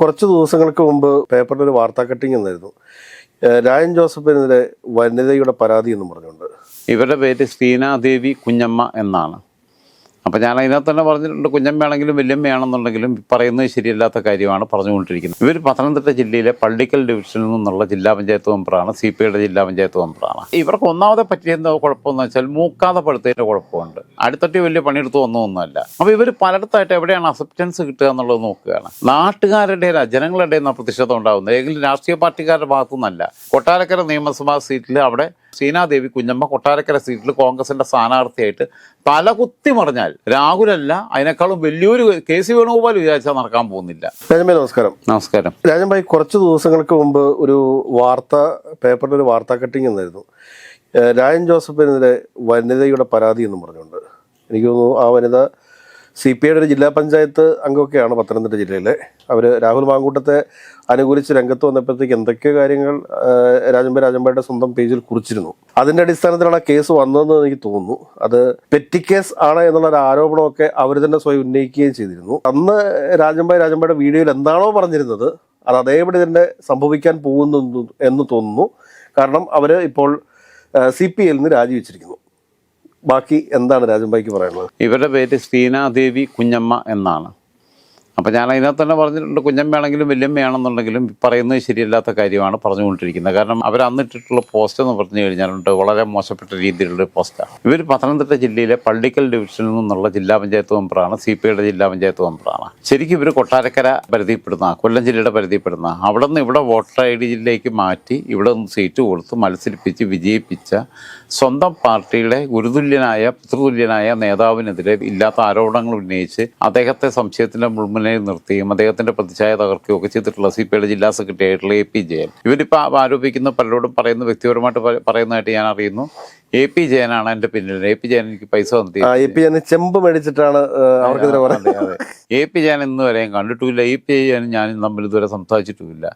കുറച്ച് ദിവസങ്ങൾക്ക് മുമ്പ് പേപ്പറിൽ ഒരു വാർത്താ കട്ടിങ് എന്നായിരുന്നു രാജൻ ജോസഫിനെതിരെ വനിതയുടെ പരാതി എന്ന് പറഞ്ഞുകൊണ്ട്. ഇവരുടെ പേര് ശ്രീനാദേവി കുഞ്ഞമ്മ എന്നാണ്. അപ്പം ഞാൻ അതിനകത്ത് തന്നെ പറഞ്ഞിട്ടുണ്ട് കുഞ്ഞമ്മയാണെങ്കിലും വല്യമ്മയാണെന്നുണ്ടെങ്കിലും പറയുന്നത് ശരിയല്ലാത്ത കാര്യമാണ് പറഞ്ഞുകൊണ്ടിരിക്കുന്നത്. ഇവർ പത്തനംതിട്ട ജില്ലയിലെ പള്ളിക്കൽ ഡിവിഷനിൽ നിന്നുള്ള ജില്ലാ പഞ്ചായത്ത് മെമ്പറാണ് സി പി ഐയുടെ ജില്ലാ പഞ്ചായത്ത് മെമ്പറാണ്. ഇവർക്ക് ഒന്നാമതെ പറ്റിയെന്ന കുഴപ്പമെന്ന് വെച്ചാൽ മൂക്കാതെ പഴുത്തതിന്റെ കുഴപ്പമുണ്ട്. അടുത്തട്ടി വലിയ പണിയെടുത്ത് വന്നതൊന്നുമല്ല. അപ്പോൾ ഇവർ പലയിടത്തായിട്ട് എവിടെയാണ് അസെപ്റ്റൻസ് കിട്ടുക എന്നുള്ളത് നോക്കുകയാണ്. നാട്ടുകാരുടെ ജനങ്ങളുടെ പ്രതിഷേധം ഉണ്ടാകുന്നത്? ഏതെങ്കിലും രാഷ്ട്രീയ പാർട്ടിക്കാരുടെ ഭാഗത്തുനിന്നല്ല. കൊട്ടാരക്കര നിയമസഭാ സീറ്റിൽ അവിടെ സീനാദേവി കുഞ്ഞമ്മ കൊട്ടാരക്കര സീറ്റിൽ കോൺഗ്രസിന്റെ സ്ഥാനാർത്ഥിയായിട്ട് തല കുത്തി മറിഞ്ഞാൽ രാഹുലല്ല അതിനേക്കാളും വലിയൊരു കെ സി വേണുഗോപാൽ വിചാരിച്ചാൽ നടക്കാൻ പോകുന്നില്ല. രാജൻഭായി നമസ്കാരം. നമസ്കാരം. രാജൻഭായി കുറച്ച് ദിവസങ്ങൾക്ക് മുമ്പ് ഒരു വാർത്ത പേപ്പറിൽ ഒരു വാർത്താ കട്ടിങ് എന്നായിരുന്നു. രാജൻ ജോസഫിനെതിരെ വനിതയുടെ പരാതി എന്ന് പറഞ്ഞുകൊണ്ട്. എനിക്ക് തോന്നുന്നു ആ വനിത സി പി ഐയുടെ ഒരു ജില്ലാ പഞ്ചായത്ത് അംഗമൊക്കെയാണ് പത്തനംതിട്ട ജില്ലയിലെ. അവർ രാഹുൽ മാങ്കൂട്ടത്തെ അനുകൂലിച്ച് രംഗത്ത് വന്നപ്പോഴത്തേക്ക് എന്തൊക്കെ കാര്യങ്ങൾ രാജമ്പ രാജമ്പയുടെ സ്വന്തം പേജിൽ കുറിച്ചിരുന്നു. അതിന്റെ അടിസ്ഥാനത്തിലാണ് കേസ് വന്നതെന്ന് എനിക്ക് തോന്നുന്നു. അത് പെറ്റി കേസ് ആണ് എന്നുള്ള ഒരു ആരോപണമൊക്കെ അവർ തന്നെ സ്വയം ഉന്നയിക്കുകയും ചെയ്തിരുന്നു. അന്ന് രാജമ്പ രാജമ്പയുടെ വീഡിയോയിൽ എന്താണോ പറഞ്ഞിരുന്നത് അത് അതേപടി തന്നെ സംഭവിക്കാൻ പോകുന്നു എന്ന് തോന്നുന്നു. കാരണം അവർ ഇപ്പോൾ സി പി ഐയിൽ നിന്ന് രാജിവെച്ചിരിക്കുന്നു. ബാക്കി എന്താണ് രാജൻ രാജൻഭായിക്ക് പറയുന്നത് ഇവരുടെ പേര് ശ്രീനാദേവി കുഞ്ഞമ്മ എന്നാണ്. അപ്പം ഞാൻ അതിനകത്ത് തന്നെ പറഞ്ഞിട്ടുണ്ട് കുഞ്ഞമ്മയാണെങ്കിലും വല്യമ്മയാണെന്നുണ്ടെങ്കിലും പറയുന്നത് ശരിയല്ലാത്ത കാര്യമാണ് പറഞ്ഞുകൊണ്ടിരിക്കുന്നത്. കാരണം അവർ അന്നിട്ടിട്ടുള്ള പോസ്റ്റ് എന്ന് പറഞ്ഞു കഴിഞ്ഞാലുണ്ട് വളരെ മോശപ്പെട്ട രീതിയിലുള്ള പോസ്റ്റാണ് ഇവർ പത്തനംതിട്ട ജില്ലയിലെ പള്ളിക്കൽ ഡിവിഷനിൽ നിന്നുള്ള ജില്ലാ പഞ്ചായത്ത് മെമ്പറാണ് സി പി ഐയുടെ ജില്ലാ പഞ്ചായത്ത് മെമ്പറാണ്. ശരിക്കും ഇവർ കൊട്ടാരക്കര പരിധിപ്പെടുന്ന കൊല്ലം ജില്ലയുടെ പരിധിപ്പെടുന്ന അവിടെ നിന്ന് ഇവിടെ വോട്ടർ ഐ ഡി ജില്ലയിലേക്ക് മാറ്റി ഇവിടെ നിന്ന് സീറ്റ് കൊടുത്ത് മത്സരിപ്പിച്ച് വിജയിപ്പിച്ച സ്വന്തം പാർട്ടിയുടെ ഗുരുതുല്യനായ പിതൃതുല്യനായ നേതാവിനെതിരെ ഇല്ലാത്ത ആരോപണങ്ങൾ ഉന്നയിച്ച് അദ്ദേഹത്തെ സംശയത്തിന്റെ മുൾമുനയിൽ നിർത്തുകയും അദ്ദേഹത്തിന്റെ പ്രതിച്ഛായ തകർക്കുകയും ഒക്കെ ചെയ്തിട്ടുള്ള സി പി ഐയുടെ ജില്ലാ സെക്രട്ടറി ആയിട്ടുള്ള എ പി ജയൻ ഇവരിപ്പോൾ ആരോപിക്കുന്ന പലരോടും പറയുന്ന വ്യക്തിപരമായിട്ട് പറയുന്നതായിട്ട് ഞാൻ അറിയുന്നു. എ പി ജയനാണ് എന്റെ പിന്നിൽ. എ പി ജയൻ എനിക്ക് പൈസ തന്നു എ പി ജയൻ ചെമ്പ് മേടിച്ചിട്ടാണ് അവർക്കെതിരെ പറയുന്നത്. എ പി ജയൻ ഇന്ന് വരെയും കണ്ടിട്ടുമില്ല. എ പി ജയൻ ഞാൻ തമ്മിൽ ഇതുവരെ സംസാരിച്ചിട്ടുമില്ല.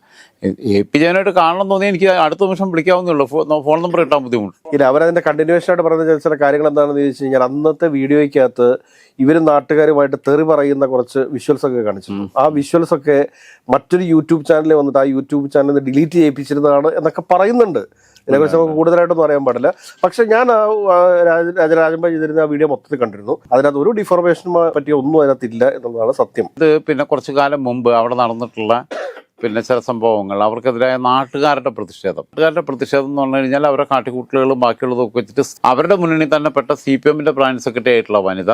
എ പി ജയനായിട്ട് കാണണം തോന്നി എനിക്ക് അടുത്ത നിമിഷം വിളിക്കാവുന്നുള്ളൂ ഫോൺ നമ്പർ കിട്ടാൻ ബുദ്ധിമുട്ട്. ഇല്ല അവരതിന്റെ കണ്ടിന്യൂഷൻ ആയിട്ട് പറഞ്ഞ ചില- കാര്യങ്ങൾ എന്താണെന്ന് ചോദിച്ചു കഴിഞ്ഞാൽ അന്നത്തെ വീഡിയോയ്ക്കകത്ത് ഇവരും നാട്ടുകാരുമായിട്ട് തെറി പറയുന്ന കുറച്ച് വിഷ്വൽസ് ഒക്കെ കാണിച്ചു ആ വിഷ്വൽസ് ഒക്കെ മറ്റൊരു യൂട്യൂബ് ചാനലിൽ വന്നിട്ട് ആ യൂട്യൂബ് ചാനൽ ഡിലീറ്റ് ചെയ്യിപ്പിച്ചിരുന്നതാണ് എന്നൊക്കെ പറയുന്നുണ്ട്. ഇതിനെക്കുറിച്ച് നമുക്ക് കൂടുതലായിട്ടൊന്നും അറിയാൻ പാടില്ല. പക്ഷെ ഞാൻ രാജരാജൻ ആ, രാജ- ചെയ്തിരുന്ന ആ വീഡിയോ മൊത്തത്തിൽ കണ്ടിരുന്നു. അതിനകത്ത് ഒരു ഡിഫോർമേഷനും പറ്റിയ ഒന്നും അതിനകത്തില്ല എന്നുള്ളതാണ് സത്യം. ഇത് പിന്നെ കുറച്ചു കാലം മുമ്പ് അവിടെ നടന്നിട്ടുള്ള പിന്നെ ചില സംഭവങ്ങൾ അവർക്കെതിരായ നാട്ടുകാരുടെ പ്രതിഷേധം. നാട്ടുകാരുടെ പ്രതിഷേധം എന്ന് പറഞ്ഞു കഴിഞ്ഞാൽ അവരെ കാട്ടിക്കൂട്ടലുകളും ബാക്കിയുള്ളതും ഒക്കെ വെച്ചിട്ട് അവരുടെ മുന്നണി തന്നെ പെട്ട സി പി എമ്മിന്റെ ബ്രാഞ്ച് സെക്രട്ടറി ആയിട്ടുള്ള വനിത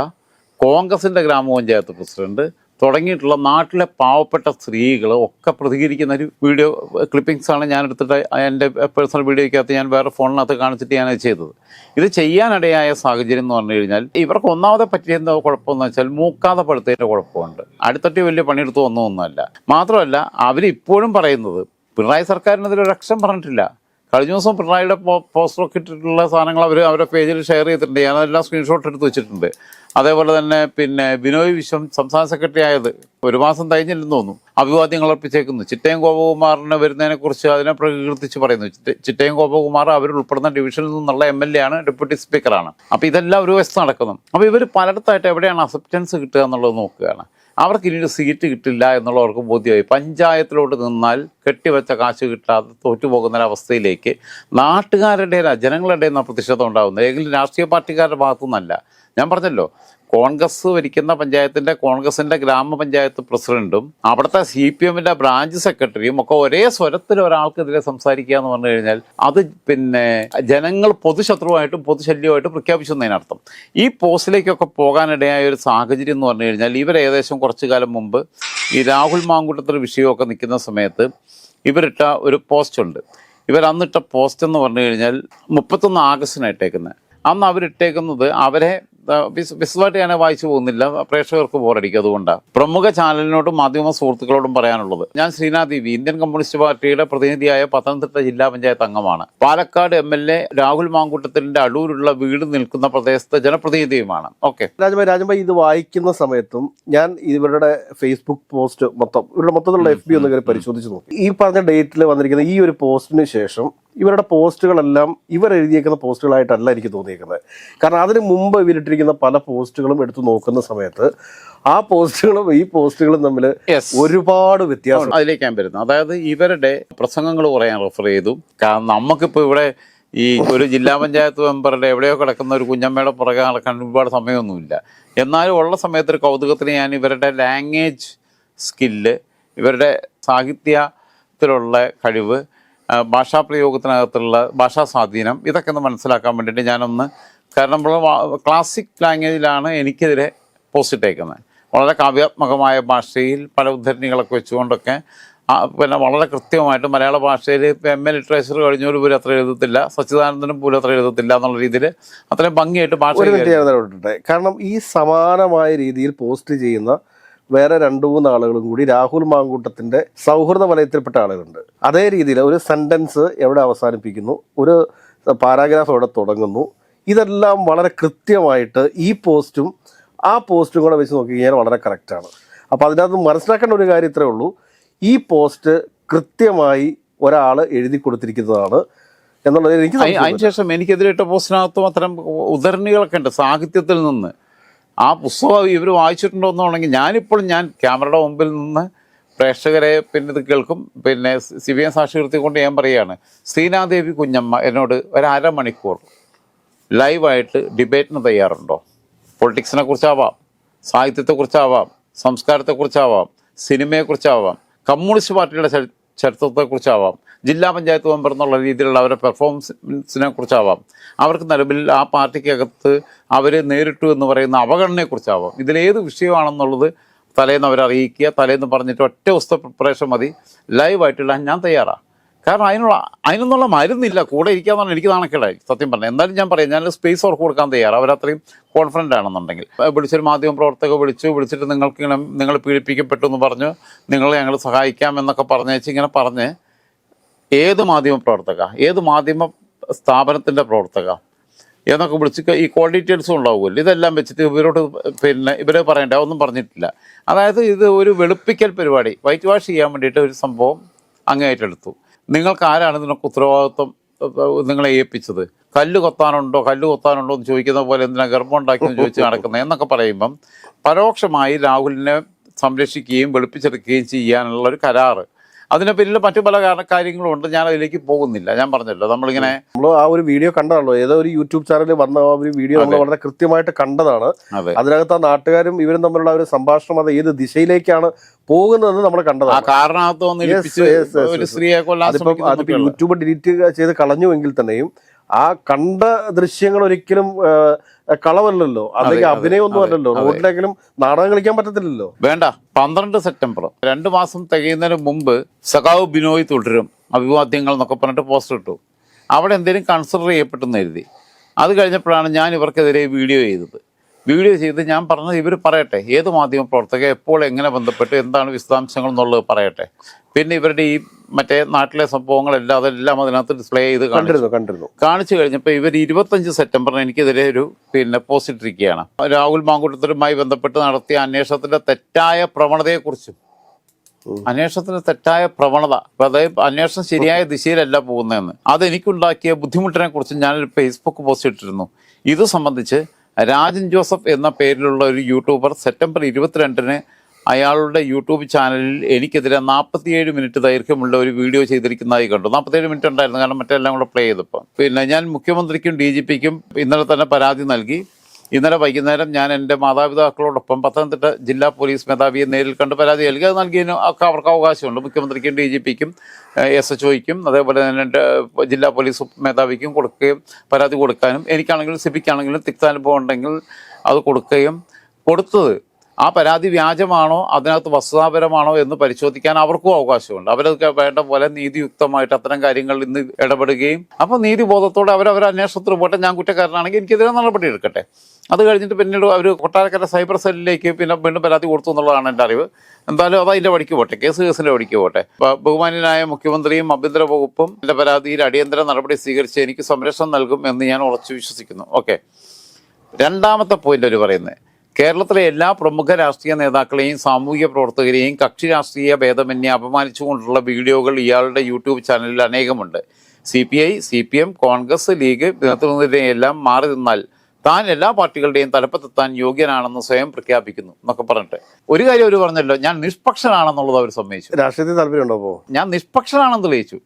കോൺഗ്രസിന്റെ ഗ്രാമപഞ്ചായത്ത് പ്രസിഡന്റ് തുടങ്ങിയിട്ടുള്ള നാട്ടിലെ പാവപ്പെട്ട സ്ത്രീകൾ ഒക്കെ പ്രതികരിക്കുന്ന ഒരു വീഡിയോ ക്ലിപ്പിങ്സാണ് ഞാൻ എടുത്തിട്ട് എന്റെ പേഴ്സണൽ വീഡിയോയ്ക്കകത്ത് ഞാൻ വേറെ ഫോണിനകത്ത് കാണിച്ചിട്ട് ഞാൻ ചെയ്തത്. ഇത് ചെയ്യാനിടയായ സാഹചര്യം എന്ന് പറഞ്ഞു കഴിഞ്ഞാൽ ഇവർക്ക് ഒന്നാമതെ പറ്റിയെന്താ കുഴപ്പമെന്ന് വെച്ചാൽ മൂക്കാതെ പഴുത്തതിന്റെ കുഴപ്പമുണ്ട്. അടുത്തട്ടി വലിയ പണിയെടുത്ത് വന്നതൊന്നുമല്ല മാത്രമല്ല അവരിപ്പോഴും പറയുന്നത് പിണറായി സർക്കാരിനെതിരെ ഒരു അക്ഷം പറഞ്ഞിട്ടില്ല. കഴിഞ്ഞ ദിവസം പിണറായിയുടെ പോസ്റ്ററൊക്കെ ഇട്ടിട്ടുള്ള സാധനങ്ങൾ അവർ അവരുടെ പേജിൽ ഷെയർ ചെയ്തിട്ടുണ്ട്. ഞാനതെല്ലാം സ്ക്രീൻഷോട്ട് എടുത്ത് വെച്ചിട്ടുണ്ട്. അതേപോലെ തന്നെ പിന്നെ ബിനോയ് വിശ്വം സംസ്ഥാന സെക്രട്ടറി ആയത് ഒരു മാസം കഴിഞ്ഞില്ലെന്ന് തോന്നുന്നു. അഭിവാദ്യങ്ങൾ അർപ്പിച്ചേക്കുന്നു. ചിറ്റയം ഗോപകുമാറിന് വരുന്നതിനെ കുറിച്ച് അതിനെ പ്രകീർത്തിച്ച് പറയുന്നു. ചിറ്റ- ചിറ്റയം ഗോപകുമാർ അവർ ഉൾപ്പെടുന്ന ഡിവിഷനിൽ നിന്നുള്ള എം എൽ എ ആണ് ഡെപ്യൂട്ടി സ്പീക്കറാണ് അപ്പോൾ ഇതെല്ലാം ഒരു വശത്ത് നടക്കുന്നു. അപ്പോൾ ഇവർ പലയിടത്തായിട്ട് എവിടെയാണ് അസെപ്റ്റൻസ് കിട്ടുക എന്നുള്ളത് നോക്കുകയാണ്. അവർക്ക് ഇനി സീറ്റ് കിട്ടില്ല എന്നുള്ളവർക്ക് ബോധ്യമായി. പഞ്ചായത്തിലോട്ട് നിന്നാൽ കെട്ടിവെച്ച കാശ് കിട്ടാതെ തോറ്റുപോകുന്ന ഒരവസ്ഥയിലേക്ക് നാട്ടുകാരുടെ ജനങ്ങളുടെ പ്രതിഷേധം ഉണ്ടാകുന്നത് ഏതെങ്കിലും രാഷ്ട്രീയ പാർട്ടിക്കാരുടെ ഭാഗത്തു നിന്നല്ല ഞാൻ പറഞ്ഞല്ലോ കോൺഗ്രസ് ഭരിക്കുന്ന പഞ്ചായത്തിന്റെ കോൺഗ്രസിന്റെ ഗ്രാമപഞ്ചായത്ത് പ്രസിഡന്റും അവിടുത്തെ സി പി എമ്മിന്റെ ബ്രാഞ്ച് സെക്രട്ടറിയും ഒക്കെ ഒരേ സ്വരത്തിൽ ഒരാൾക്കെതിരെ സംസാരിക്കുക എന്ന് പറഞ്ഞു കഴിഞ്ഞാൽ അത് പിന്നെ ജനങ്ങൾ പൊതുശത്രുവായിട്ടും പൊതുശല്യമായിട്ടും പ്രഖ്യാപിച്ചു എന്നതിനർത്ഥം ഈ പോസ്റ്റിലേക്കൊക്കെ പോകാനിടയായ ഒരു സാഹചര്യം എന്ന് പറഞ്ഞു കഴിഞ്ഞാൽ ഇവർ ഏകദേശം കുറച്ചു കാലം മുമ്പ് ഈ രാഹുൽ മാങ്കൂട്ടത്തിൽ വിഷയമൊക്കെ നിൽക്കുന്ന സമയത്ത് ഇവരിട്ട ഒരു പോസ്റ്റ് ഉണ്ട് ഇവർ അന്നിട്ട പോസ്റ്റ് എന്ന് പറഞ്ഞു കഴിഞ്ഞാൽ മുപ്പത്തൊന്ന് ആഗസ്റ്റിനാണ് ഇട്ടേക്കുന്നത് അന്ന് അവരിട്ടേക്കുന്നത് അവരെ വിശദമായിട്ട് ഞാൻ വായിച്ചു പോകുന്നില്ല. പ്രേക്ഷകർക്ക് ബോറടിക്കും അതുകൊണ്ടാണ് പ്രമുഖ ചാനലിനോടും മാധ്യമ സുഹൃത്തുക്കളോടും പറയാനുള്ളത് ഞാൻ ശ്രീനാഥ് ദേവി ഇന്ത്യൻ കമ്മ്യൂണിസ്റ്റ് പാർട്ടിയുടെ പ്രതിനിധിയായ പത്തനംതിട്ട ജില്ലാ പഞ്ചായത്ത് അംഗമാണ്. Palakkad M L A Rahul മാങ്കൂട്ടത്തിന്റെ അടൂരുള്ള വീട് നിൽക്കുന്ന പ്രദേശത്തെ ജനപ്രതിനിധിയുമാണ്. ഓക്കെ. രാജഭായ് രാജഭായ് ഇത് വായിക്കുന്ന സമയത്തും ഞാൻ ഇവരുടെ ഫേസ്ബുക്ക് പോസ്റ്റ് മൊത്തം ഇവരുടെ മൊത്തത്തിലുള്ള എഫ് ബി ഒന്ന് പരിശോധിച്ചു പരിശോധിച്ച് നോക്കി. ഈ പറഞ്ഞ ഡേറ്റിൽ വന്നിരിക്കുന്ന ഈ ഒരു പോസ്റ്റിന് ശേഷം ഇവരുടെ പോസ്റ്റുകളെല്ലാം ഇവർ എഴുതിയേക്കുന്ന പോസ്റ്റുകളായിട്ടല്ല എനിക്ക് തോന്നിയേക്കുന്നത്. കാരണം അതിന് മുമ്പ് ഇവരിട്ടിരിക്കുന്ന പല പോസ്റ്റുകളും എടുത്തു നോക്കുന്ന സമയത്ത് ആ പോസ്റ്റുകളും ഈ പോസ്റ്റുകളും തമ്മിൽ ഒരുപാട് വ്യത്യാസം. അതിലേക്കാൻ വരുന്നത് വരുന്നു. അതായത് ഇവരുടെ പ്രസംഗങ്ങൾ കുറേ ഞാൻ റെഫർ ചെയ്തു. കാരണം നമുക്കിപ്പോൾ ഇവിടെ ഈ ഒരു ജില്ലാ പഞ്ചായത്ത് മെമ്പറുടെ എവിടെയോ കിടക്കുന്ന ഒരു കുഞ്ഞമ്മയുടെ പുറകെ നടക്കാൻ ഒരുപാട് സമയമൊന്നുമില്ല. എന്നാലും ഉള്ള സമയത്ത് ഒരു കൗതുകത്തിന് ഞാൻ ഇവരുടെ ലാംഗ്വേജ് സ്കില്ല് ഇവരുടെ സാഹിത്യത്തിലുള്ള കഴിവ് ആ, ഭാഷാ സ്വാധീനം ഇതൊക്കെ ഒന്ന് മനസ്സിലാക്കാൻ വേണ്ടിയിട്ട് ഞാനൊന്ന് കാരണം ക്ലാസിക് ലാംഗ്വേജിലാണ് എനിക്കെതിരെ പോസ്റ്റ് ഇട്ടേക്കുന്നത്. വളരെ കാവ്യാത്മകമായ ഭാഷയിൽ പല ഉദ്ധരണികളൊക്കെ വെച്ചുകൊണ്ടൊക്കെ പിന്നെ വളരെ കൃത്യമായിട്ട് മലയാള ഭാഷയിൽ എം എ ലിറ്ററേച്ചർ കഴിഞ്ഞവർ പോലും അത്ര എഴുതത്തില്ല സച്ചിദാനന്ദനും പോലും അത്ര എഴുതത്തില്ല എന്നുള്ള രീതിയിൽ അത്രയും ഭംഗിയായിട്ട് ഭാഷ കാരണം ഈ സമാനമായ രീതിയിൽ പോസ്റ്റ് ചെയ്യുന്ന വേറെ രണ്ടു മൂന്ന് ആളുകളും കൂടി രാഹുൽ മാങ്കൂട്ടത്തിന്റെ സൗഹൃദ വലയത്തിൽപ്പെട്ട ആളുകളുണ്ട്. അതേ രീതിയിൽ ഒരു സെന്റൻസ് എവിടെ അവസാനിപ്പിക്കുന്നു? ഒരു പാരാഗ്രാഫ് എവിടെ തുടങ്ങുന്നു. ഇതെല്ലാം വളരെ കൃത്യമായിട്ട് ഈ പോസ്റ്റും ആ പോസ്റ്റും കൂടെ വെച്ച് നോക്കി കഴിഞ്ഞാൽ വളരെ കറക്റ്റാണ് അപ്പോൾ അതിനകത്ത് മനസ്സിലാക്കേണ്ട ഒരു കാര്യം ഇത്രേ ഉള്ളൂ. ഈ പോസ്റ്റ് കൃത്യമായി ഒരാൾ എഴുതി കൊടുത്തിരിക്കുന്നതാണ് എന്നുള്ളത് എനിക്ക് അതിനുശേഷം അതിന് ശേഷം എനിക്കെതിരെ ഇട്ട പോസ്റ്റിനകത്തും അത്തരം ഉദ്ധരണികളൊക്കെ ഉണ്ട്. സാഹിത്യത്തിൽ നിന്ന് ആ പുസ്തകം ഇവർ വായിച്ചിട്ടുണ്ടോ എന്നുണ്ടെങ്കിൽ ഞാനിപ്പോൾ ഞാൻ ക്യാമറയുടെ മുമ്പിൽ നിന്ന് പ്രേക്ഷകരെ പിന്നെ ഇത് കേൾക്കും. പിന്നെ സി ബി എം സാക്ഷി നിർത്തിക്കൊണ്ട് ഞാൻ പറയുകയാണ്. ശ്രീനാദേവി കുഞ്ഞമ്മ എന്നോട് ഒരു അരമണിക്കൂർ ലൈവായിട്ട് ഡിബേറ്റിന് തയ്യാറുണ്ടോ? പൊളിറ്റിക്സിനെ കുറിച്ചാവാം സാഹിത്യത്തെക്കുറിച്ചാവാം സംസ്കാരത്തെക്കുറിച്ചാവാം സിനിമയെക്കുറിച്ചാവാം കമ്മ്യൂണിസ്റ്റ് പാർട്ടിയുടെ ചരിത്രത്തെക്കുറിച്ചാവാം. ജില്ലാ പഞ്ചായത്ത് മെമ്പർ എന്നുള്ള രീതിയിലുള്ള അവരുടെ പെർഫോമൻസിനെ കുറിച്ചാവാം അവർക്ക് നിലവിൽ ആ പാർട്ടിക്കകത്ത് അവർ നേരിട്ടു എന്ന് പറയുന്ന അവഗണനയെക്കുറിച്ചാവാം. ഇതിലേത് വിഷയമാണെന്നുള്ളത് തലേന്ന് അവരറിയിക്കുക. തലേന്ന് പറഞ്ഞിട്ട് ഒറ്റ ദിവസത്തെ പ്രിപ്പറേഷൻ മതി. ലൈവായിട്ടുള്ള ഞാൻ തയ്യാറാണ്. കാരണം അതിനുള്ള അതിനൊന്നുള്ള മരുന്നില്ല. കൂടെ ഇരിക്കാന്ന് പറഞ്ഞാൽ എനിക്ക് നാണക്കേടായി. സത്യം പറഞ്ഞു. എന്തായാലും ഞാൻ പറയാം ഞാൻ സ്പേസ് അവർക്ക് കൊടുക്കാൻ തയ്യാറാണ് അവരത്രയും കോൺഫിഡന്റ് ആണെന്നുണ്ടെങ്കിൽ. വിളിച്ചൊരു മാധ്യമ പ്രവർത്തക വിളിച്ചു വിളിച്ചിട്ട് നിങ്ങൾക്ക് ഇങ്ങനെ നിങ്ങൾ പീഡിപ്പിക്കപ്പെട്ടു എന്ന് പറഞ്ഞു നിങ്ങൾ ഞങ്ങൾ സഹായിക്കാം എന്നൊക്കെ പറഞ്ഞേച്ച് ഇങ്ങനെ പറഞ്ഞ് ഏത് മാധ്യമ പ്രവർത്തക ഏത് മാധ്യമ സ്ഥാപനത്തിന്റെ പ്രവർത്തക എന്നൊക്കെ വിളിച്ച് ഈ കോൾ ഡീറ്റെയിൽസും ഉണ്ടാവുമല്ലോ. ഇതെല്ലാം വെച്ചിട്ട് ഇവരോട് പിന്നെ ഇവർ പറയണ്ട ഒന്നും പറഞ്ഞിട്ടില്ല. അതായത് ഇത് ഒരു വെളുപ്പിക്കൽ പരിപാടി. വൈറ്റ് വാഷ് ചെയ്യാൻ വേണ്ടിയിട്ട് ഒരു സംഭവം അങ്ങേറ്റെടുത്തു നിങ്ങൾക്ക് ആരാണ് ഇതിനൊക്കെ ഉത്തരവാദിത്വം നിങ്ങളെ ഏൽപ്പിച്ചത്? കല്ല് കൊത്താനുണ്ടോ? കല്ല് കൊത്താനുണ്ടോ എന്ന് ചോദിക്കുന്ന പോലെ എന്തിനാ ഗർഭം ഉണ്ടാക്കിയെന്ന് ചോദിച്ച് നടക്കുന്നത്? എന്നൊക്കെ പറയുമ്പം പരോക്ഷമായി രാഹുലിനെ സംരക്ഷിക്കുകയും വെളുപ്പിച്ചെടുക്കുകയും ചെയ്യാനുള്ള ഒരു കരാറ്. അതിനെ പിന്നിൽ മറ്റു പല കാര്യങ്ങളും ഉണ്ട് ഞാൻ അതിലേക്ക് പോകുന്നില്ല. ഞാൻ പറഞ്ഞല്ലോ നമ്മളിങ്ങനെ നമ്മൾ ആ ഒരു വീഡിയോ കണ്ടതാണല്ലോ. ഏതോ ഒരു യൂട്യൂബ് ചാനലിൽ വന്ന ആ ഒരു വീഡിയോ നമ്മൾ വളരെ കൃത്യമായിട്ട് കണ്ടതാണ്. അതെ. അതിനകത്ത് ആ നാട്ടുകാരും ഇവരും തമ്മിലുള്ള ഒരു സംഭാഷണം അത് ഏത് ദിശയിലേക്കാണ് പോകുന്നതെന്ന് നമ്മൾ കണ്ടതാണ്. അതിപ്പോ യൂട്യൂബ് ഡിലീറ്റ് ചെയ്ത് കളഞ്ഞുവെങ്കിൽ തന്നെയും ആ കണ്ട ദൃശ്യങ്ങൾ ഒരിക്കലും കളവല്ലല്ലോ. അല്ലെങ്കിൽ അതെ, അഭിനയം ഒന്നും അല്ലല്ലോ. റോഡിലെങ്കിലും നാടകം കളിക്കാൻ പറ്റത്തില്ലല്ലോ. വേണ്ട പന്ത്രണ്ട് സെപ്റ്റംബർ. രണ്ടു മാസം തികയുന്നതിന് മുമ്പ് സഖാവ് ബിനോയ് തുടരും. അഭിവാദ്യങ്ങൾ എന്നൊക്കെ പറഞ്ഞിട്ട് പോസ്റ്റർ ഇട്ടു. അവിടെ എന്തെങ്കിലും കൺസിഡർ ചെയ്യപ്പെട്ടെന്ന് എഴുതി അത് കഴിഞ്ഞപ്പോഴാണ് ഞാൻ ഇവർക്കെതിരെ വീഡിയോ ചെയ്തത്. വീഡിയോ ചെയ്ത് ഞാൻ പറഞ്ഞത് ഇവർ പറയട്ടെ. ഏത് മാധ്യമ പ്രവർത്തക എപ്പോൾ എങ്ങനെ ബന്ധപ്പെട്ട് എന്താണ് വിശദാംശങ്ങൾ എന്നുള്ളത് പറയട്ടെ. പിന്നെ ഇവരുടെ ഈ മറ്റേ നാട്ടിലെ സംഭവങ്ങളെല്ലാം അതെല്ലാം അതിനകത്ത് ഡിസ്പ്ലേ ചെയ്ത് കണ്ടിരുന്നു കണ്ടിരുന്നു. കാണിച്ചു കഴിഞ്ഞപ്പോൾ ഇവർ ഇരുപത്തഞ്ച് സെപ്റ്റംബറിന് എനിക്കെതിരെ ഒരു പിന്നെ പോസ്റ്റ് ഇട്ടിരിക്കുകയാണ്. രാഹുൽ മാങ്കുട്ടത്തരുമായി ബന്ധപ്പെട്ട് നടത്തിയ അന്വേഷണത്തിന്റെ തെറ്റായ പ്രവണതയെക്കുറിച്ചും. അന്വേഷണത്തിന്റെ തെറ്റായ പ്രവണത. അതായത് അന്വേഷണം ശരിയായ ദിശയിലല്ല പോകുന്നതെന്ന്. അതെനിക്കുണ്ടാക്കിയ ബുദ്ധിമുട്ടിനെ കുറിച്ച് ഞാനൊരു ഫേസ്ബുക്ക് പോസ്റ്റ് ഇട്ടിരുന്നു. ഇത് സംബന്ധിച്ച് രാജൻ ജോസഫ് എന്ന പേരിലുള്ള ഒരു യൂട്യൂബർ സെപ്റ്റംബർ ഇരുപത്തിരണ്ടിന് അയാളുടെ യൂട്യൂബ് ചാനലിൽ എനിക്കെതിരെ നാൽപ്പത്തിയേഴ് മിനിറ്റ് ദൈർഘ്യമുള്ള ഒരു വീഡിയോ ചെയ്തിരിക്കുന്നതായി കണ്ടു. നാൽപ്പത്തിയേഴ് മിനിറ്റ് ഉണ്ടായിരുന്നു കാരണം മറ്റെല്ലാം കൂടെ പ്ലേ ചെയ്തപ്പോൾ. പിന്നെ ഞാൻ മുഖ്യമന്ത്രിക്കും ഡി ജി പിക്കും ഇന്നലെ തന്നെ പരാതി നൽകി. ഇന്നലെ വൈകുന്നേരം ഞാൻ എന്റെ മാതാപിതാക്കളോടൊപ്പം പത്തനംതിട്ട ജില്ലാ പോലീസ് മേധാവിയെ നേരിൽ കണ്ട് പരാതി നൽകി. അത് നൽകിയതിന് ഒക്കെ അവർക്ക് അവകാശമുണ്ട്. മുഖ്യമന്ത്രിക്കും ഡി ജി പിക്കും എസ് എച്ച് ഒയ്ക്കും അതേപോലെ തന്നെ ജില്ലാ പോലീസ് മേധാവിക്കും കൊടുക്കുകയും പരാതി കൊടുക്കാനും എനിക്കാണെങ്കിലും സിബിക്കാണെങ്കിലും തിക്താനുഭവം ഉണ്ടെങ്കിൽ അത് കൊടുക്കുകയും കൊടുത്തത് ആ പരാതി വ്യാജമാണോ അതിനകത്ത് വസ്തുതാപരമാണോ എന്ന് പരിശോധിക്കാൻ അവർക്കും അവകാശമുണ്ട്. അവരൊക്കെ വേണ്ട പോലെ നീതിയുക്തമായിട്ട് അത്തരം കാര്യങ്ങൾ ഇന്ന് ഇടപെടുകയും അപ്പോൾ നീതിബോധത്തോടെ അവർ അന്വേഷണത്തിന് പോട്ടെ. ഞാൻ കുറ്റക്കാരനാണെങ്കിൽ എനിക്കെതിരെ നടപടി എടുക്കട്ടെ. അത് കഴിഞ്ഞിട്ട് പിന്നീട് അവർ കൊട്ടാരക്കര സൈബർ സെല്ലിലേക്ക് പിന്നെ വീണ്ടും പരാതി കൊടുത്തു എന്നുള്ളതാണ് എന്റെ അറിവ്. എന്തായാലും അത് അതിന്റെ വഴിക്ക് പോട്ടെ. കേസ് കേസിന്റെ വഴിക്ക് പോട്ടെ. ബഹുമാനായ മുഖ്യമന്ത്രിയും ആഭ്യന്തര വകുപ്പും എന്റെ പരാതിയിൽ അടിയന്തര നടപടി സ്വീകരിച്ച് എനിക്ക് സംരക്ഷണം നൽകും എന്ന് ഞാൻ ഉറച്ചു വിശ്വസിക്കുന്നു. ഓക്കെ. രണ്ടാമത്തെ പോയിന്റ് അവർ പറയുന്നത്. കേരളത്തിലെ എല്ലാ പ്രമുഖ രാഷ്ട്രീയ നേതാക്കളെയും സാമൂഹിക പ്രവർത്തകരെയും കക്ഷി രാഷ്ട്രീയ ഭേദമന്യേ അപമാനിച്ചുകൊണ്ടുള്ള വീഡിയോകൾ ഇയാളുടെ യൂട്യൂബ് ചാനലിൽ അനേകമുണ്ട്. C P I C P M Congress League എല്ലാം മാറി നിന്നാൽ താൻ എല്ലാ പാർട്ടികളുടെയും തലപ്പത്തെത്താൻ യോഗ്യനാണെന്ന് സ്വയം പ്രഖ്യാപിക്കുന്നു എന്നൊക്കെ പറഞ്ഞിട്ട്. ഒരു കാര്യം അവർ പറഞ്ഞല്ലോ ഞാൻ നിഷ്പക്ഷനാണെന്നുള്ളത് അവർ സമ്മതിച്ചു. രാഷ്ട്രീയത്തിൽ താല്പര്യമുണ്ടോ ഉണ്ടോ ഞാൻ നിഷ്പക്ഷനാണെന്ന് തെളിയിച്ചു.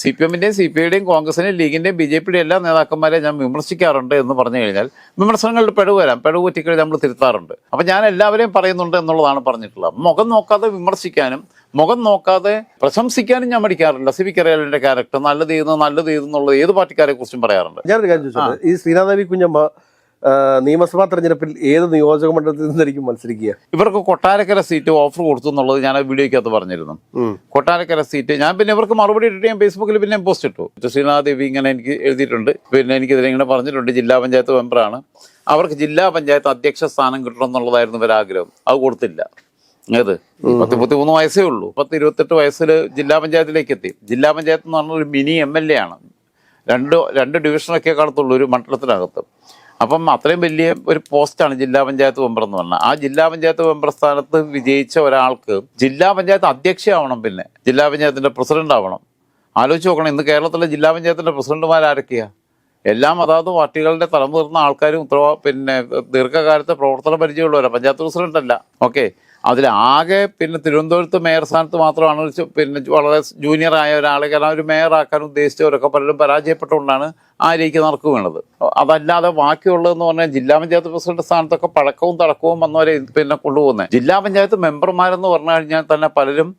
സി പി എമ്മിന്റെയും സി പി ഐയുടെയും കോൺഗ്രസിന്റെയും ലീഗിന്റെയും ബി ജെ പിയുടെയും എല്ലാ നേതാക്കന്മാരെ ഞാൻ വിമർശിക്കാറുണ്ട് എന്ന് പറഞ്ഞു കഴിഞ്ഞാൽ വിമർശനങ്ങളിൽ പിഴവ് വരാം പിഴവ് പറ്റിക്കഴിഞ്ഞാൽ നമ്മൾ തിരുത്താറുണ്ട്. അപ്പം ഞാൻ എല്ലാവരെയും പറയുന്നുണ്ട് എന്നുള്ളതാണ് പറഞ്ഞിട്ടുള്ളത്. മുഖം നോക്കാതെ വിമർശിക്കാനും മുഖം നോക്കാതെ പ്രശംസിക്കാനും ഞാൻ മടിക്കാറില്ല. സി വി കരയാലിന്റെ ക്യാരക്ടർ നല്ലത് ചെയ്യുന്നു നല്ലത് ചെയ്തു എന്നുള്ളത് ഏത് പാർട്ടിക്കാരെ കുറിച്ചും പറയാറുണ്ട്. ഞാനൊരു കാര്യം ചോദിച്ചത് ഈ ശ്രീനാദേവി കുഞ്ഞമ്മ നിയമസഭാ തെരഞ്ഞെടുപ്പിൽ ഏത് നിയോജക മണ്ഡലത്തിൽ നിന്നായിരിക്കും മത്സരിക്കുക? ഇവർക്ക് കൊട്ടാരക്കര സീറ്റ് ഓഫർ കൊടുത്തു എന്നുള്ളത് ഞാൻ ആ വീഡിയോയ്ക്കകത്ത് പറഞ്ഞിരുന്നു. കൊട്ടാരക്കര സീറ്റ് ഞാൻ പിന്നെ ഇവർക്ക് മറുപടി ഇട്ടിട്ട് ഞാൻ ഫേസ്ബുക്കിൽ പിന്നെ പോസ്റ്റ് ഇട്ടു. ശ്രീനാഥ് ദേവി ഇങ്ങനെ എനിക്ക് എഴുതിയിട്ടുണ്ട്. പിന്നെ എനിക്കിതിനെ ഇങ്ങനെ പറഞ്ഞിട്ടുണ്ട്. ജില്ലാ പഞ്ചായത്ത് മെമ്പറാണ് അവർക്ക് ജില്ലാ പഞ്ചായത്ത് അധ്യക്ഷ സ്ഥാനം കിട്ടണം എന്നുള്ളതായിരുന്നു ആഗ്രഹം. അത് കൊടുത്തില്ല. ഏത്? പത്ത് മുപ്പത്തിമൂന്ന് വയസ്സേ ഉള്ളൂ. പത്ത് ഇരുപത്തെട്ട് വയസ്സിൽ ജില്ലാ പഞ്ചായത്തിലേക്ക് എത്തി. ജില്ലാ പഞ്ചായത്ത് എന്ന് പറഞ്ഞ ഒരു മിനി എം എൽ എ ആണ്. രണ്ട് രണ്ട് ഡിവിഷനൊക്കെ കാണത്തുള്ളൂ ഒരു മണ്ഡലത്തിനകത്ത്. അപ്പം അത്രയും വലിയ ഒരു പോസ്റ്റാണ് ജില്ലാ പഞ്ചായത്ത് മെമ്പർ എന്ന് പറഞ്ഞാൽ ആ ജില്ലാ പഞ്ചായത്ത് മെമ്പർ സ്ഥാനത്ത് വിജയിച്ച ഒരാൾക്ക് ജില്ലാ പഞ്ചായത്ത് അധ്യക്ഷയാവണം പിന്നെ. ജില്ലാ പഞ്ചായത്തിന്റെ പ്രസിഡന്റ് ആവണം. ആലോചിച്ച് നോക്കണം ഇന്ന് കേരളത്തിലെ ജില്ലാ പഞ്ചായത്തിന്റെ പ്രസിഡന്റുമാർ ആരൊക്കെയാ? എല്ലാം അതാത് പാർട്ടികളുടെ തലമുതിർന്ന ആൾക്കാരും ഉത്തരവാ പിന്നെ ദീർഘകാലത്തെ പ്രവർത്തന പരിചയമുള്ളവരാണ് പഞ്ചായത്ത് പ്രസിഡന്റ് അല്ല. ഓക്കെ. അതിൽ ആകെ പിന്നെ തിരുവനന്തപുരത്ത് മേയർ സ്ഥാനത്ത് മാത്രമാണ്. പിന്നെ വളരെ ജൂനിയർ ആയ ഒരാളെ കാരണം ഒരു മേയറാക്കാൻ ഉദ്ദേശിച്ചവരൊക്കെ പലരും പരാജയപ്പെട്ടുകൊണ്ടാണ് ആ രീതിക്ക് നടക്കു അതല്ലാതെ ബാക്കിയുള്ളതെന്ന് പറഞ്ഞാൽ ജില്ലാ പഞ്ചായത്ത് പ്രസിഡന്റ് സ്ഥാനത്തൊക്കെ പഴക്കവും തടക്കവും വന്നവരെ പിന്നെ കൊണ്ടുപോകുന്നത് ജില്ലാ പഞ്ചായത്ത് മെമ്പർമാരെന്ന് പറഞ്ഞു കഴിഞ്ഞാൽ തന്നെ പലരും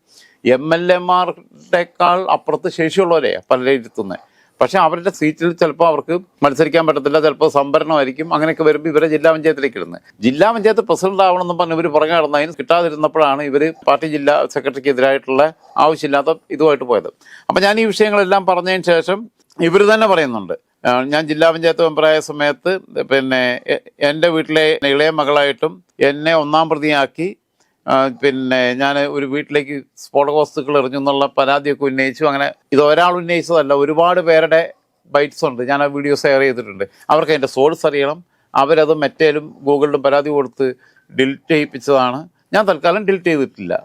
എം എൽ എമാരുടെക്കാൾ അപ്പുറത്ത് ശേഷിയുള്ളവരെ പലരെ ഇരുത്തുന്നത് പക്ഷെ അവരുടെ സീറ്റിൽ ചിലപ്പോൾ അവർക്ക് മത്സരിക്കാൻ പറ്റത്തില്ല ചിലപ്പോൾ സംഭരണമായിരിക്കും. അങ്ങനെയൊക്കെ വരുമ്പോൾ ഇവരെ ജില്ലാ പഞ്ചായത്തിലേക്ക് ഇടുന്നത്. ജില്ലാ പഞ്ചായത്ത് പ്രസിഡന്റ് ആവണമെന്ന് പറഞ്ഞ് ഇവർ പുറകെ നടന്ന് അതിന് കിട്ടാതിരുന്നപ്പോഴാണ് ഇവർ പാർട്ടി ജില്ലാ സെക്രട്ടറിക്ക് എതിരായിട്ടുള്ള ആവശ്യമില്ലാത്ത ഇതുമായിട്ട് പോയത്. അപ്പം ഞാൻ ഈ വിഷയങ്ങളെല്ലാം പറഞ്ഞതിന് ശേഷം ഇവർ തന്നെ പറയുന്നുണ്ട്. ഞാൻ ജില്ലാ പഞ്ചായത്ത് മെമ്പറായ സമയത്ത് പിന്നെ എന്റെ വീട്ടിലെ ഇളയ മകളായിട്ടും എന്നെ ഒന്നാം പ്രതിയാക്കി പിന്നെ ഞാൻ ഒരു വീട്ടിലേക്ക് സ്ഫോടക വസ്തുക്കൾ എറിഞ്ഞു എന്നുള്ള പരാതിയൊക്കെ ഉന്നയിച്ചു. അങ്ങനെ ഇത് ഒരാൾ ഉന്നയിച്ചതല്ല ഒരുപാട് പേരുടെ ബൈറ്റ്സ് ഉണ്ട്. ഞാൻ ആ വീഡിയോ ഷെയർ ചെയ്തിട്ടുണ്ട്. അവർക്ക് അതിന്റെ സോഴ്സ് അറിയണം. അവരത് മറ്റേലും ഗൂഗിളിലും പരാതി കൊടുത്ത് ഡിലീറ്റ് ചെയ്യിപ്പിച്ചതാണ്. ഞാൻ തൽക്കാലം ഡിലീറ്റ് ചെയ്തിട്ടില്ല.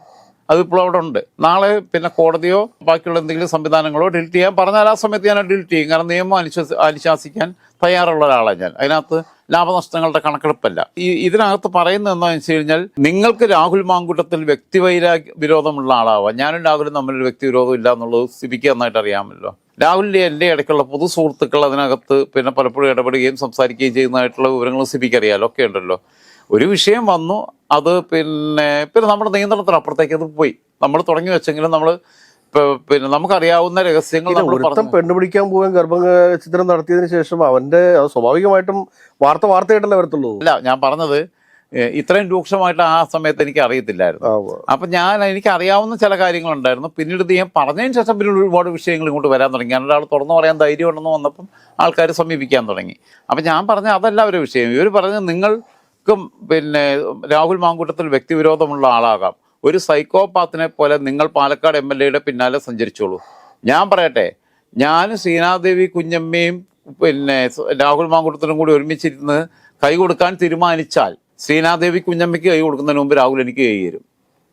അതിപ്പോൾ അവിടെ ഉണ്ട്. നാളെ പിന്നെ കോടതിയോ ബാക്കിയുള്ള എന്തെങ്കിലും സംവിധാനങ്ങളോ ഡിലീറ്റ് ചെയ്യാൻ പറഞ്ഞാൽ ആ സമയത്ത് ഞാൻ ഡിലീറ്റ് ചെയ്യും. കാരണം നിയമം അനുശാസി അനുശാസിക്കാൻ തയ്യാറുള്ള ഒരാളാണ് ഞാൻ. അതിനകത്ത് ലാഭനഷ്ടങ്ങളുടെ കണക്കെടുപ്പല്ല. ഈ ഇതിനകത്ത് പറയുന്നത് എന്താണെന്ന് വെച്ച് കഴിഞ്ഞാൽ നിങ്ങൾക്ക് രാഹുൽ മാങ്കൂട്ടത്തിൽ വ്യക്തിവൈരാഗ്യ വിരോധമുള്ള ആളാവാം. ഞാനും രാഹുലും തമ്മിലൊരു വ്യക്തി വിരോധം ഇല്ല എന്നുള്ളത് സിബിക്ക് നന്നായിട്ട് അറിയാമല്ലോ. രാഹുലിന്റെ എന്റെ ഇടയ്ക്കുള്ള പൊതു സുഹൃത്തുക്കൾ അതിനകത്ത് പിന്നെ പലപ്പോഴും ഇടപെടുകയും സംസാരിക്കുകയും ചെയ്യുന്നതായിട്ടുള്ള വിവരങ്ങൾ സിബിക്ക് അറിയാലോ? ഒക്കെ ഉണ്ടല്ലോ. ഒരു വിഷയം വന്നു അത് പിന്നെ പിന്നെ നമ്മുടെ നിയന്ത്രണത്തിനപ്പുറത്തേക്ക് അത് പോയി. നമ്മൾ തുടങ്ങി വെച്ചെങ്കിലും നമ്മൾ പിന്നെ നമുക്കറിയാവുന്ന രഹസ്യങ്ങൾ ഒരുത്തം പറഞ്ഞു. പെണ്ണുപിടിക്കാൻ പോകാൻ ഗർഭചിത്രം നടത്തിയതിനു ശേഷം അവന്റെ അത് സ്വാഭാവികമായിട്ടും വാർത്ത വാർത്തയായിട്ടല്ലേ വരത്തുള്ളൂ? അല്ല ഞാൻ പറഞ്ഞത് ഇത്രയും രൂക്ഷമായിട്ട് ആ സമയത്ത് എനിക്ക് അറിയത്തില്ലായിരുന്നു. അപ്പൊ ഞാൻ എനിക്ക് അറിയാവുന്ന ചില കാര്യങ്ങളുണ്ടായിരുന്നു. പിന്നീട് ഞാൻ പറഞ്ഞതിന് ശേഷം പിന്നെ ഒരുപാട് വിഷയങ്ങൾ ഇങ്ങോട്ട് വരാൻ തുടങ്ങി. ഞാൻ ഒരാൾ തുറന്നു പറയാൻ ധൈര്യം ഉണ്ടെന്ന് വന്നപ്പം ആൾക്കാർ സമീപിക്കാൻ തുടങ്ങി. അപ്പം ഞാൻ പറഞ്ഞ അതല്ല ഒരു വിഷയം. ഇവർ പറഞ്ഞത് നിങ്ങൾക്കും പിന്നെ രാഹുൽ മാങ്കൂട്ടത്തിൽ വ്യക്തിവിരോധമുള്ള ആളാകാം. ഒരു സൈക്കോപാത്തിനെ പോലെ നിങ്ങൾ പാലക്കാട് എം എൽ എയുടെ പിന്നാലെ സഞ്ചരിച്ചോളൂ. ഞാൻ പറയട്ടെ ഞാനും സീനാദേവി കുഞ്ഞമ്മയും പിന്നെ രാഹുൽ മാങ്കുട്ടത്തിനും കൂടി ഒരുമിച്ചിരുന്ന് കൈ കൊടുക്കാൻ തീരുമാനിച്ചാൽ ശ്രീനാദേവി കുഞ്ഞമ്മയ്ക്ക് കൈ കൊടുക്കുന്നതിന് മുമ്പ് രാഹുൽ എനിക്ക് കൈ തരും.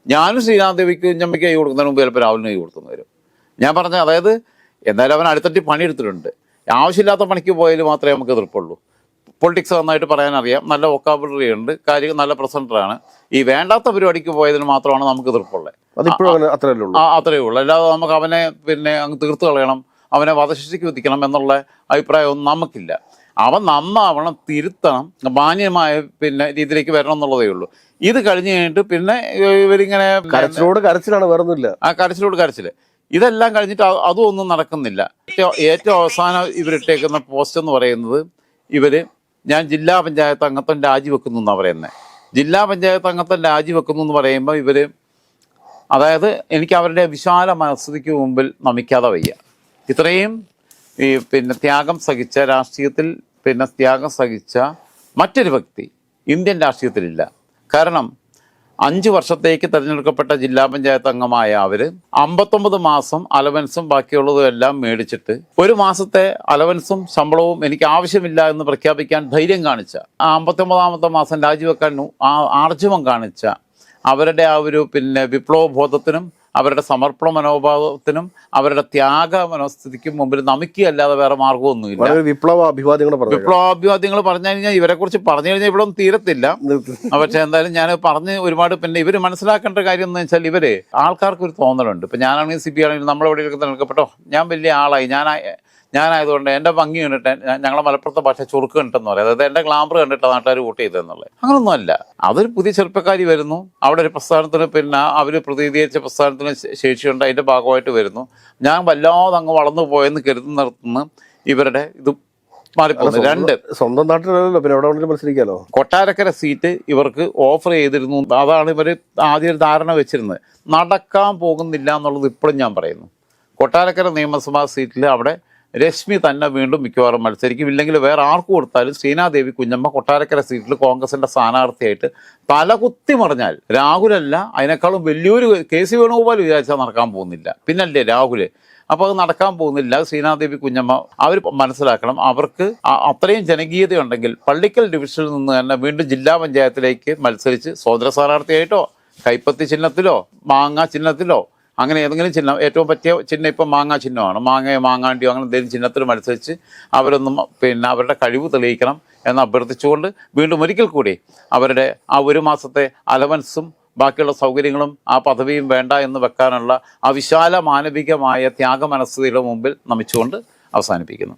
ഞാനും ശ്രീനാദേവിക്ക് കുഞ്ഞമ്മയ്ക്ക് കൈ കൊടുക്കുന്നതിന് മുമ്പ് ചിലപ്പോൾ രാഹുലിന് കൈ കൊടുക്കുന്നു വരും ഞാൻ പറഞ്ഞ അതായത് എന്തായാലും അവൻ അടുത്തട്ടി പണിയെടുത്തിട്ടുണ്ട്. ആവശ്യമില്ലാത്ത പണിക്ക് പോയാൽ മാത്രമേ നമുക്ക് എതിർപ്പുള്ളൂ. പൊളിറ്റിക്സ് നന്നായിട്ട് പറയാൻ അറിയാം നല്ല വൊക്കാബുലറി ഉണ്ട്. കാര്യം നല്ല പ്രസന്ററാണ് ഈ വേണ്ടാത്ത പരിപാടിക്ക് പോയതിന് മാത്രമാണ് നമുക്ക് എതിർപ്പുള്ളത്. ആ അത്രയേ ഉള്ളൂ. അല്ലാതെ നമുക്ക് അവനെ പിന്നെ അങ്ങ് തീർത്ത് കളയണം. അവനെ വധശിക്ഷയ്ക്ക് വിധിക്കണം എന്നുള്ള അഭിപ്രായമൊന്നും നമുക്കില്ല. അവൻ നന്നാവണം തിരുത്തണം മാന്യമായ പിന്നെ രീതിയിലേക്ക് വരണം എന്നുള്ളതേ ഉള്ളൂ. ഇത് കഴിഞ്ഞ് കഴിഞ്ഞിട്ട് പിന്നെ ഇവരിങ്ങനെ കരച്ചിലോട് കരച്ചിലാണ് വേറൊന്നുമില്ല. ആ കരച്ചിലോട് കരച്ചിൽ. ഇതെല്ലാം കഴിഞ്ഞിട്ട് അ- അതും ഒന്നും നടക്കുന്നില്ല. ഏറ്റവും ഏറ്റവും അവസാനം ഇവരിട്ടേക്കുന്ന പോസ്റ്റ് എന്ന് പറയുന്നത് ഇവർ ഞാൻ ജില്ലാ പഞ്ചായത്ത് അംഗത്വം രാജിവെക്കുന്നു എന്നാണ് പറയുന്നത് ജില്ലാ പഞ്ചായത്ത് അംഗത്വം രാജിവെക്കുന്നു എന്ന് പറയുമ്പോൾ ഇവർ അതായത് എനിക്ക് അവരുടെ വിശാല മനസ്ഥിതിക്ക് മുമ്പിൽ നമിക്കാതെ വയ്യ. ഇത്രയും ഈ പിന്നെ ത്യാഗം സഹിച്ച രാഷ്ട്രീയത്തിൽ പിന്നെ ത്യാഗം സഹിച്ച മറ്റൊരു വ്യക്തി ഇന്ത്യൻ രാഷ്ട്രീയത്തിലില്ല. കാരണം അഞ്ച് വർഷത്തേക്ക് തിരഞ്ഞെടുക്കപ്പെട്ട ജില്ലാ പഞ്ചായത്ത് അംഗമായ അവർ അമ്പത്തൊമ്പത് മാസം അലവൻസും ബാക്കിയുള്ളതും എല്ലാം മേടിച്ചിട്ട് ഒരു മാസത്തെ അലവൻസും ശമ്പളവും എനിക്ക് ആവശ്യമില്ല എന്ന് പ്രഖ്യാപിക്കാൻ ധൈര്യം കാണിച്ച ആ അമ്പത്തൊമ്പതാമത്തെ മാസം രാജിവെക്കാൻ ആ ആർജവം കാണിച്ച അവരുടെ ആ ഒരു പിന്നെ വിപ്ലവ ബോധത്തിനും അവരുടെ സമർപ്പണ മനോഭാവത്തിനും അവരുടെ ത്യാഗ മനോസ്ഥിതിക്കും മുമ്പിൽ നമിക്കുകയല്ലാതെ വേറെ മാർഗമൊന്നുമില്ല. വളരെ വിപ്ലവ അഭിവാദ്യങ്ങൾ പറഞ്ഞു വിപ്ലവാഭ്യാദ്യങ്ങൾ പറഞ്ഞു കഴിഞ്ഞാൽ ഇവരെ കുറിച്ച് പറഞ്ഞു കഴിഞ്ഞാൽ ഇവിടെ ഒന്നും തീരത്തില്ല. പക്ഷെ എന്തായാലും ഞാൻ പറഞ്ഞ് ഒരുപാട് പിന്നെ ഇവർ മനസ്സിലാക്കേണ്ട കാര്യം എന്ന് വെച്ചാൽ ഇവർ ആൾക്കാർക്ക് ഒരു തോന്നലുണ്ട്. ഇപ്പൊ ഞാനാണെങ്കിൽ സി പി ആണെങ്കിലും നമ്മളെവിടെയൊക്കെ നിൽക്കപ്പെട്ടോ? ഞാൻ വലിയ ആളായി. ഞാൻ ഞാനായതുകൊണ്ട് എന്റെ ഭംഗി കണ്ടിട്ട് ഞങ്ങളെ മലപ്പുറത്തെ ഭാഷ ചുറുക്ക് കണ്ടിട്ടെന്ന് പറയും. അതായത് എന്റെ ഗ്ലാമർ കണ്ടിട്ട് നാട്ടുകാർ വോട്ട് ചെയ്തതെന്നുള്ളത്. അങ്ങനൊന്നുമല്ല. അതൊരു പുതിയ ചെറുപ്പക്കാരി വരുന്നു. അവിടെ ഒരു പ്രസ്ഥാനത്തിന് പിന്നെ അവർ പ്രതിനിധീകരിച്ച പ്രസ്ഥാനത്തിന് ശേഷിയുണ്ട്. അതിന്റെ ഭാഗമായിട്ട് വരുന്നു. ഞാൻ വല്ലാതെ അങ്ങ് വളർന്നു പോയെന്ന് കരുതുന്നിടത്തുനിന്ന് ഇവരുടെ ഇത് മാറിപ്പോകുന്നു. രണ്ട്. സ്വന്തം നാട്ടിലല്ലോ പിന്നെ എവിടെ വേണമെങ്കിലും മത്സരിക്കാലോ? കൊട്ടാരക്കര സീറ്റ് ഇവർക്ക് ഓഫർ ചെയ്തിരുന്നു. അതാണ് ഇവർ ആദ്യം ഒരു ധാരണ വെച്ചിരുന്നത്. നടക്കാൻ പോകുന്നില്ല എന്നുള്ളത് ഇപ്പോഴും ഞാൻ പറയുന്നു. കൊട്ടാരക്കര നിയമസഭാ സീറ്റിൽ അവിടെ രശ്മി തന്നെ വീണ്ടും മിക്കവാറും മത്സരിക്കും. ഇല്ലെങ്കിൽ വേറെ ആർക്ക് കൊടുത്താലും ശ്രീനാദേവി കുഞ്ഞമ്മ കൊട്ടാരക്കര സീറ്റിൽ കോൺഗ്രസിന്റെ സ്ഥാനാർത്ഥിയായിട്ട് തല കുത്തി മറിഞ്ഞാൽ രാഹുലല്ല അതിനേക്കാളും വലിയൊരു കെ സി വേണുഗോപാൽ വിചാരിച്ചാൽ നടക്കാൻ പോകുന്നില്ല. പിന്നല്ലേ രാഹുൽ? അപ്പോൾ അത് നടക്കാൻ പോകുന്നില്ല. ശ്രീനാദേവി കുഞ്ഞമ്മ അവർ മനസ്സിലാക്കണം. അവർക്ക് അത്രയും ജനകീയതയുണ്ടെങ്കിൽ പള്ളിക്കൽ ഡിവിഷനിൽ നിന്ന് തന്നെ വീണ്ടും ജില്ലാ പഞ്ചായത്തിലേക്ക് മത്സരിച്ച് സ്വതന്ത്ര സ്ഥാനാർത്ഥിയായിട്ടോ കൈപ്പത്തി ചിഹ്നത്തിലോ മാങ്ങ ചിഹ്നത്തിലോ അങ്ങനെ ഏതെങ്കിലും ചിഹ്നം ഏറ്റവും പറ്റിയ ചിഹ്നം ഇപ്പം മാങ്ങാ ചിഹ്നമാണ്. മാങ്ങയോ മാങ്ങാണ്ടിയോ അങ്ങനെ എന്തെങ്കിലും ചിഹ്നത്തിനും അനുസരിച്ച് അവരൊന്നും പിന്നെ അവരുടെ കഴിവ് തെളിയിക്കണം എന്ന് അഭ്യർത്ഥിച്ചുകൊണ്ട് വീണ്ടും ഒരിക്കൽ കൂടി അവരുടെ ആ ഒരു മാസത്തെ അലവൻസും ബാക്കിയുള്ള സൗകര്യങ്ങളും ആ പദവിയും വേണ്ട എന്ന് വെക്കാനുള്ള ആ വിശാല മാനവികമായ ത്യാഗ മുമ്പിൽ നമിച്ചുകൊണ്ട് അവസാനിപ്പിക്കുന്നു.